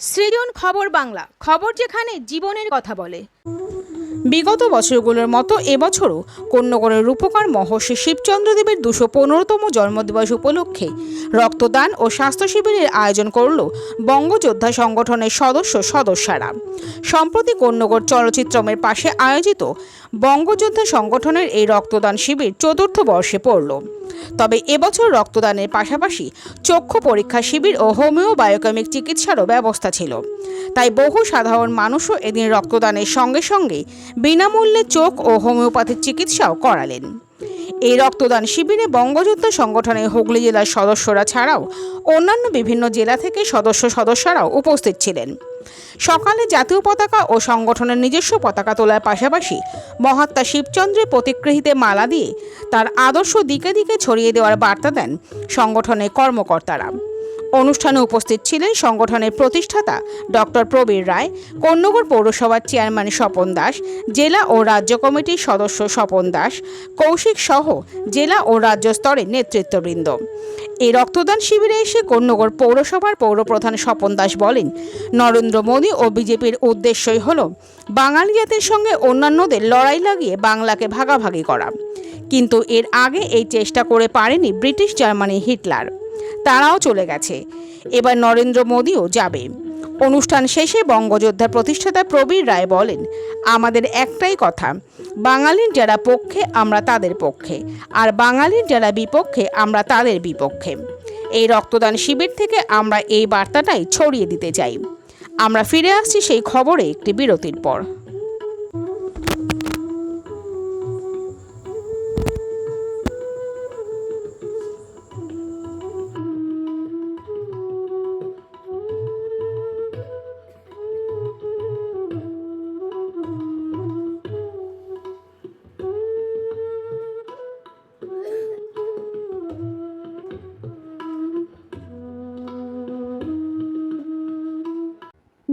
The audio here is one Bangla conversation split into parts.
সৃজন খবর বাংলা, খবর যেখানে জীবনের কথা বলে। বিগত বছরগুলোর মতো এবছরও কন্যগড়ের রূপকার মহর্ষি শিবচন্দ্রদেবের দুশো পনেরোতম জন্মদিবস উপলক্ষে রক্তদান ও স্বাস্থ্য শিবিরের আয়োজন করল বঙ্গযোদ্ধা সংগঠনের সদস্য সদস্যরা। সম্প্রতি কন্যগড় চলচ্চিত্রমের পাশে আয়োজিত বঙ্গযোদ্ধা সংগঠনের এই রক্তদান শিবির চতুর্থ বর্ষে পড়ল। তবে এবছর রক্তদানের পাশাপাশি চক্ষু পরীক্ষা শিবির ও হোমিও বায়োকেমিক চিকিৎসারও ব্যবস্থা ছিল। তাই বহু সাধারণ মানুষও এদিন রক্তদানের সঙ্গে সঙ্গে বিনামূল্যে চোখ ও হোমিওপ্যাথিক চিকিৎসাও করালেন। এই রক্তদান শিবিরে বঙ্গযুদ্ধ সংগঠনের হুগলি জেলার সদস্যরা ছাড়াও অন্যান্য বিভিন্ন জেলা থেকে সদস্য সদস্যরাও উপস্থিত ছিলেন। সকালে জাতীয় পতাকা ও সংগঠনের নিজস্ব পতাকা তোলার পাশাপাশি মহাত্মা শিবচন্দ্রের প্রতিকৃতিতে মালা দিয়ে তার আদর্শ দিকে দিকে ছড়িয়ে দেওয়ার বার্তা দেন সংগঠনের কর্মকর্তারা। অনুষ্ঠানে উপস্থিত ছিলেন সংগঠনের প্রতিষ্ঠাতা ডক্টর প্রবীর রায় কন্যগর পৌরসভার চেয়ারম্যান স্বপন দাস, জেলা ও রাজ্য কমিটির সদস্য স্বপন দাস, কৌশিক সহ জেলা ও রাজ্য স্তরের নেতৃত্ববৃন্দ। এই রক্তদান শিবিরে এসে কন্যগর পৌরসভার পৌরপ্রধান স্বপন দাস বলেন, নরেন্দ্র মোদী ও বিজেপির উদ্দেশ্যই হল বাঙালি জাতির সঙ্গে অন্যান্যদের লড়াই লাগিয়ে বাংলাকে ভাগাভাগি করা। কিন্তু এর আগে এই চেষ্টা করে পারেনি ব্রিটিশ জার্মানি হিটলার। তারাও চলে গেছে। এবার নরেন্দ্র মোদীও যাবে। অনুষ্ঠান শেষে বঙ্গযোদ্ধার প্রতিষ্ঠাতা প্রবীর রায় বলেন, আমাদের একটাই কথা, বাঙালির যারা পক্ষে, আমরা তাদের পক্ষে, আর বাঙালির যারা বিপক্ষে, আমরা তাদের বিপক্ষে। এই রক্তদান শিবির থেকে আমরা এই বার্তাটাই ছড়িয়ে দিতে চাই। আমরা ফিরে আসছি সেই খবরে একটি বিরতির পর।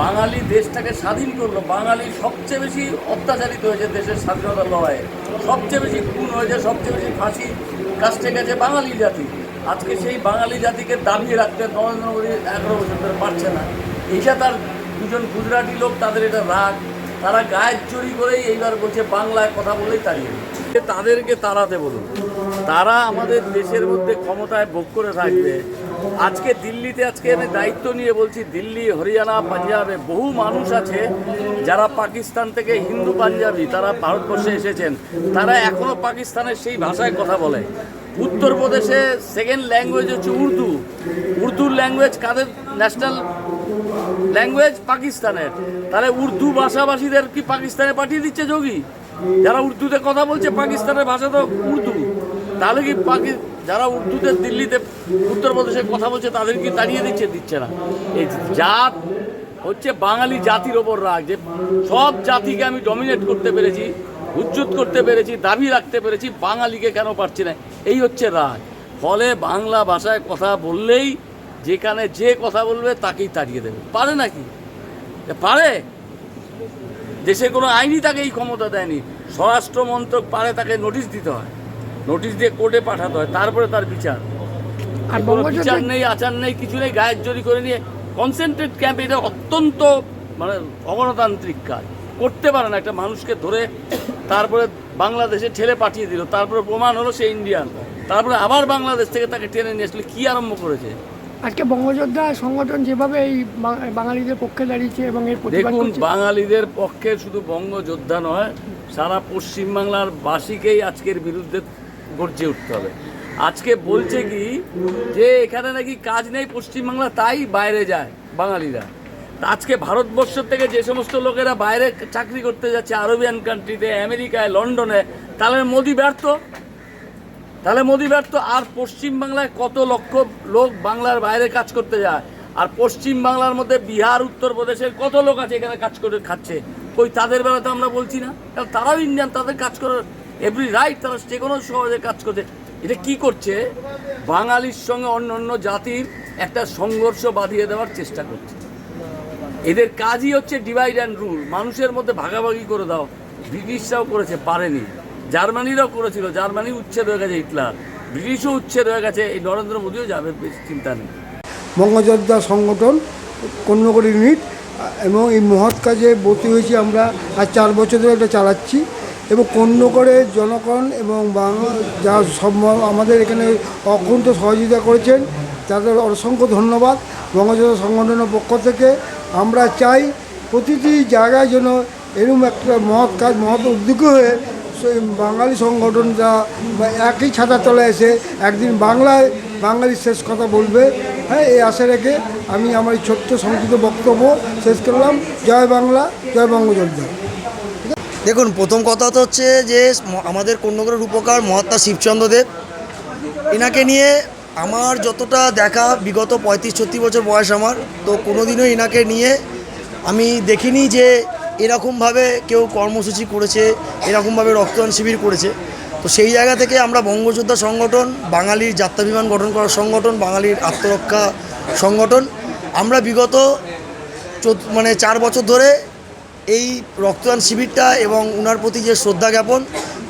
বাঙালি দেশটাকে স্বাধীন করল। বাঙালি সবচেয়ে বেশি অত্যাচারিত হয়েছে দেশের স্বাধীনতা লড়াইয়ে। সবচেয়ে বেশি খুন হয়েছে, সবচেয়ে বেশি ফাঁসি কাছে গেছে বাঙালি জাতি। আজকে সেই বাঙালি জাতিকে দাবিয়ে রাখতে নরেন্দ্র মোদী এগারো বছর ধরে পারছে না। এইটা তার দুজন গুজরাটি লোক, তাদের এটা রাগ। তারা গায়ের চুরি করেই এইবার বলছে, বাংলায় কথা বলেই তাড়িয়ে। তাদেরকে তাড়াতে বলুন। তারা আমাদের দেশের মধ্যে ক্ষমতায় ভোগ করে থাকবে। আজকে দিল্লিতে আজকে আমি দায়িত্ব নিয়ে বলছি, দিল্লি, হরিয়ানা, পাঞ্জাবে বহু মানুষ আছে যারা পাকিস্তান থেকে হিন্দু, পাঞ্জাবি, তারা ভারতবর্ষে এসেছেন। তারা এখনও পাকিস্তানের সেই ভাষায় কথা বলে। উত্তরপ্রদেশে সেকেন্ড ল্যাঙ্গুয়েজ হচ্ছে উর্দু। উর্দুর ল্যাঙ্গুয়েজ কাদের ন্যাশনাল ল্যাঙ্গুয়েজ পাকিস্তানের। তাহলে উর্দু ভাষাভাষীদের কি পাকিস্তানে পাঠিয়ে দিচ্ছে যোগী? যারা উর্দুতে কথা বলছে, পাকিস্তানের ভাষা তো উর্দু। তাহলে কি পাকি যারা উর্দুতে দিল্লিতে, উত্তরপ্রদেশে কথা বলছে তাদের কি তাড়িয়ে দিচ্ছে দিচ্ছে না। এই জাত হচ্ছে বাঙালি জাতির ওপর রাগ। যে সব জাতিকে আমি ডমিনেট করতে পেরেছি উজ্জুত করতে পেরেছি, দাবি রাখতে পেরেছি, বাঙালিকে কেন পারছি না? এই হচ্ছে রাগ। ফলে বাংলা ভাষায় কথা বললেই যেখানে যে কথা বলবে, তাকেই তাড়িয়ে দেবে। পারে নাকি? পারে? দেশে কোনো আইনই তাকে এই ক্ষমতা দেয়নি। স্বরাষ্ট্র মন্ত্রক পারে, তাকে নোটিশ দিতে হয়। নোটিশ দিয়ে কোর্টে পাঠাতে হয় তারপরে তার বিচার। আর কোনো বিচার নেই আচার নেই কিছু নেই গায়ের জড়ি করে নিয়ে কনসেন্ট্রেট ক্যাম্প এটা অত্যন্ত মানে অগণতান্ত্রিক কাজ। করতে পারে না একটা মানুষকে ধরে তারপরে বাংলাদেশে ঠেলে পাঠিয়ে দিল তারপরে প্রমাণ হলো সে ইন্ডিয়ান তারপরে আবার বাংলাদেশ থেকে তাকে টেনে নিয়ে আসলে কী আরম্ভ করেছে? আজকে বঙ্গযোদ্ধা সংগঠন যেভাবে এই বাঙালিদের পক্ষে দাঁড়িয়েছে এবং এর দেখুন বাঙালিদের পক্ষে শুধু বঙ্গযোদ্ধা নয় সারা পশ্চিমবাংলার বাসীকেই আজকের বিরুদ্ধে গর্জে উঠতে হবে। আজকে বলছে কি যে এখানে নাকি কাজ নেই পশ্চিমবাংলা, তাই বাইরে যায় বাঙালিরা। আজকে ভারতবর্ষ থেকে যে সমস্ত লোকেরা বাইরে চাকরি করতে যাচ্ছে, আরবিয়ান কান্ট্রিতে, আমেরিকায়, লন্ডনে, তাহলে মোদি ব্যর্থ? তাহলে মোদি ব্যর্থ? আর পশ্চিম বাংলায় কত লক্ষ লোক বাংলার বাইরে কাজ করতে যায়? আর পশ্চিম বাংলার মধ্যে বিহার, উত্তরপ্রদেশের কত লোক আছে এখানে কাজ করে, খাচ্ছে? কই তাদের বেলা তো আমরা বলছি না? তারাও ইন্ডিয়ান, তাদের কাজ করার এভরি রাইট তারা যে কোনো সহজে কাজ করছে। এটা কি করছে? বাঙালির সঙ্গে অন্য অন্য জাতির একটা সংঘর্ষ বাঁধিয়ে দেওয়ার চেষ্টা করছে। এদের কাজই হচ্ছে ডিভাইড অ্যান্ড রুল মানুষের মধ্যে ভাগাভাগি করে দাও। ব্রিটিশরাও করেছে, পারেনি। জার্মানিরাও করেছিল। জার্মানি উচ্ছেদ হয়ে গেছে হিটলার। ব্রিটিশও উচ্ছেদ হয়ে গেছে। এই নরেন্দ্র মোদীও যাবে চিন্তা নেই। বঙ্গযোদ্ধা সংগঠন কন্যকরী ইউনিট, এবং এই মহৎ কাজে ভর্তি হয়েছি আমরা। আজ চার বছর ধরে এটা চালাচ্ছি। এবং কন্যকরের জনগণ এবং বাংলা যা সব আমাদের এখানে অকুণ্ঠ সহযোগিতা করেছেন, তাদের অসংখ্য ধন্যবাদ। বঙ্গযোদ্ধা সংগঠনের পক্ষ থেকে আমরা চাই প্রতিটি জায়গায় যেন এরকম একটা মহৎ কাজ, মহৎ উদ্যোগ হয়ে বাঙালি সংগঠনটা একই ছাতা তলে এসে একদিন বাংলায় বাঙালির শেষ কথা বলবে। হ্যাঁ এই আশা রেখে আমি আমার ছোট্ট সংক্ষিপ্ত বক্তব্য শেষ করলাম। জয় বাংলা, জয় বঙ্গযোদ্ধা দেখুন, প্রথম কথা তো হচ্ছে যে আমাদের কন্যগরের রূপকার মহাত্মা শিবচন্দ্র দেব এনাকে নিয়ে আমার যতটা দেখা বিগত পঁয়ত্রিশ, ছত্রিশ বছর বয়স আমার, তো কোনোদিনও এনাকে নিয়ে আমি দেখিনি যে এরকমভাবে কেউ কর্মসূচি করেছে, এরকমভাবে রক্তদান শিবির করেছে। তো সেই জায়গা থেকে আমরা বঙ্গযোদ্ধা সংগঠন, বাঙালির যাত্রাভিমান গঠন করার সংগঠন, বাঙালির আত্মরক্ষা সংগঠন, আমরা বিগত মানে চার বছর ধরে এই রক্তদান শিবিরটা এবং ওনার প্রতি যে শ্রদ্ধা জ্ঞাপন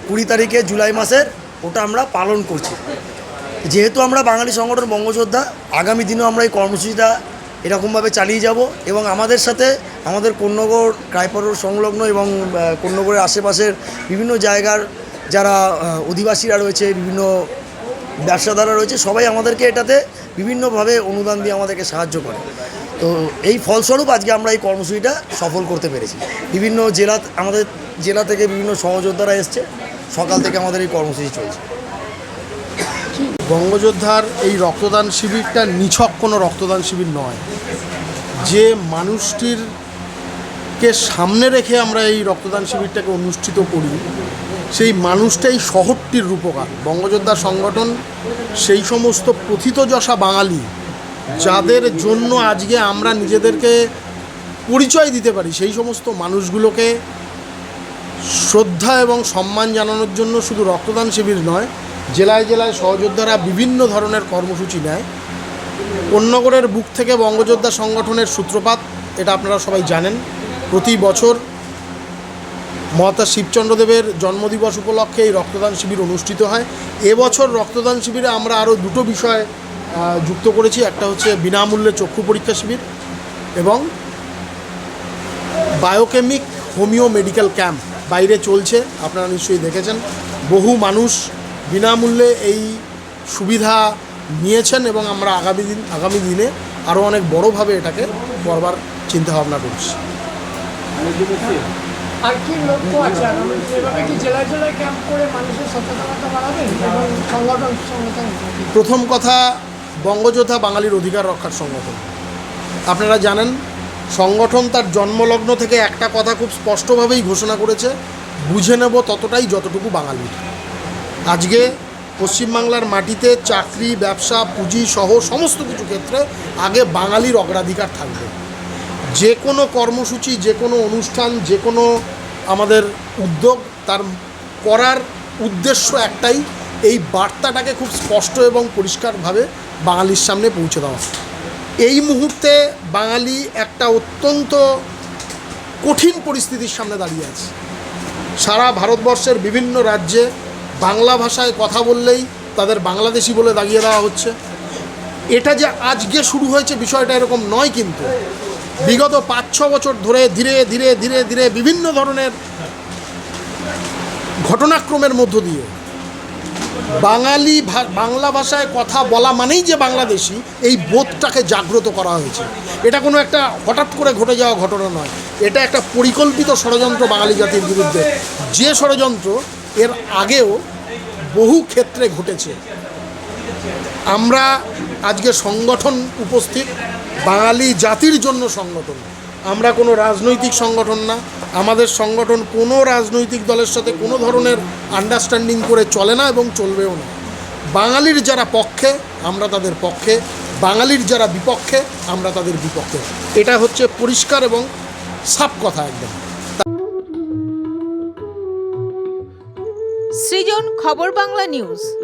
কুড়ি তারিখে জুলাই মাসের ওটা আমরা পালন করছি। যেহেতু আমরা বাঙালি সংগঠন বঙ্গযোদ্ধা আগামী দিনেও আমরা এই কর্মসূচিটা এরকমভাবে চালিয়ে যাব এবং আমাদের সাথে আমাদের কন্যগড় ক্রাইপরোড সংলগ্ন এবং আহ, কন্যগড়ের আশেপাশের বিভিন্ন জায়গার যারা অধিবাসীরা রয়েছে বিভিন্ন ব্যবসাদাররা রয়েছে সবাই আমাদেরকে এটাতে বিভিন্নভাবে অনুদান দিয়ে আমাদেরকে সাহায্য করে। তো এই ফলস্বরূপ আজকে আমরা এই কর্মসূচিটা সফল করতে পেরেছি। বিভিন্ন জেলা, আমাদের জেলা থেকে বিভিন্ন সহযোদ্ধারা এসছে। সকাল থেকে আমাদের এই কর্মসূচি চলছে। বঙ্গযোদ্ধার এই রক্তদান শিবিরটা নিছক কোনো রক্তদান শিবির নয়। যে মানুষটির কে সামনে রেখে আমরা এই রক্তদান শিবিরটাকে অনুষ্ঠিত করি, সেই মানুষটাই শহরটির রূপকার। বঙ্গযোদ্ধা সংগঠন, সেই সমস্ত প্রথিতযশা বাঙালি যাদের জন্য আজকে আমরা নিজেদেরকে পরিচয় দিতে পারি, সেই সমস্ত মানুষগুলোকে শ্রদ্ধা এবং সম্মান জানানোর জন্য শুধু রক্তদান শিবির নয়, জেলায় জেলায় সহযোদ্ধারা বিভিন্ন ধরনের কর্মসূচি নেয়। কন্যগড়ের বুক থেকে বঙ্গযোদ্ধা সংগঠনের সূত্রপাত, এটা আপনারা সবাই জানেন। প্রতি বছর মহাত্মা শিবচন্দ্রদেবের জন্মদিবস উপলক্ষে এই রক্তদান শিবির অনুষ্ঠিত হয়। এবছর রক্তদান শিবিরে আমরা আরও দুটো বিষয় যুক্ত করেছি। একটা হচ্ছে বিনামূল্যে চক্ষু পরীক্ষা শিবির এবং বায়োকেমিক হোমিও মেডিকেল ক্যাম্প বাইরে চলছে। আপনারা নিশ্চয়ই দেখেছেন। বহু মানুষ বিনামূল্যে এই সুবিধা নিয়েছেন এবং আমরা আগামী দিন আগামী দিনে আরও অনেক বড়োভাবে এটাকে করবার চিন্তাভাবনা করছি। আর কি লক্ষ্য আছে? এভাবে কি জেলায় জেলায় ক্যাম্প করে মানুষের সচেতনতা বাড়াবেন এবং সংগঠন সংগঠন প্রথম কথা বঙ্গযোদ্ধা বাঙালির অধিকার রক্ষার সংগঠন। আপনারা জানেন, সংগঠন তার জন্মলগ্ন থেকে একটা কথা খুব স্পষ্টভাবেই ঘোষণা করেছে, বুঝে নেব ততটাই যতটুকু বাঙালির আজকে পশ্চিমবাংলার মাটিতে চাকরি, ব্যবসা, পুঁজি সহ সমস্ত কিছু ক্ষেত্রে আগে বাঙালির অগ্রাধিকার থাকবে। যে কোনো কর্মসূচি, যে কোনো অনুষ্ঠান, যে কোনো আমাদের উদ্যোগ, তার করার উদ্দেশ্য একটাই এই বার্তাটাকে খুব স্পষ্ট এবং পরিষ্কারভাবে বাঙালির সামনে পৌঁছে দেওয়া। এই মুহূর্তে বাঙালি একটা অত্যন্ত কঠিন পরিস্থিতির সামনে দাঁড়িয়ে আছে। সারা ভারতবর্ষের বিভিন্ন রাজ্যে বাংলা ভাষায় কথা বললেই তাদের বাংলাদেশি বলে দাগিয়ে দেওয়া হচ্ছে। এটা যে আজকে শুরু হয়েছে বিষয়টা এরকম নয় কিন্তু। বিগত পাঁচ ছ বছর ধরে ধীরে ধীরে ধীরে ধীরে বিভিন্ন ধরনের ঘটনাক্রমের মধ্য দিয়ে বাঙালি বাংলা ভাষায় কথা বলা মানেই যে বাংলাদেশি, এই বোধটাকে জাগ্রত করা হয়েছে। এটা কোনো একটা হঠাৎ করে ঘটে যাওয়া ঘটনা নয়। এটা একটা পরিকল্পিত ষড়যন্ত্র বাঙালি জাতির বিরুদ্ধে। যে ষড়যন্ত্র এর আগেও বহু ক্ষেত্রে ঘটেছে। আমরা আজকে সংগঠন উপস্থিত, বাঙালি জাতির জন্য সংগঠন। আমরা কোনো রাজনৈতিক সংগঠন না। আমাদের সংগঠন কোনো রাজনৈতিক দলের সাথে কোনো ধরনের আন্ডারস্ট্যান্ডিং করে চলে না এবং চলবেও না। বাঙালির যারা পক্ষে, আমরা তাদের পক্ষে। বাঙালির যারা বিপক্ষে, আমরা তাদের বিপক্ষে। এটা হচ্ছে পরিষ্কার এবং সাফ কথা একদম। সৃজন খবর বাংলা নিউজ।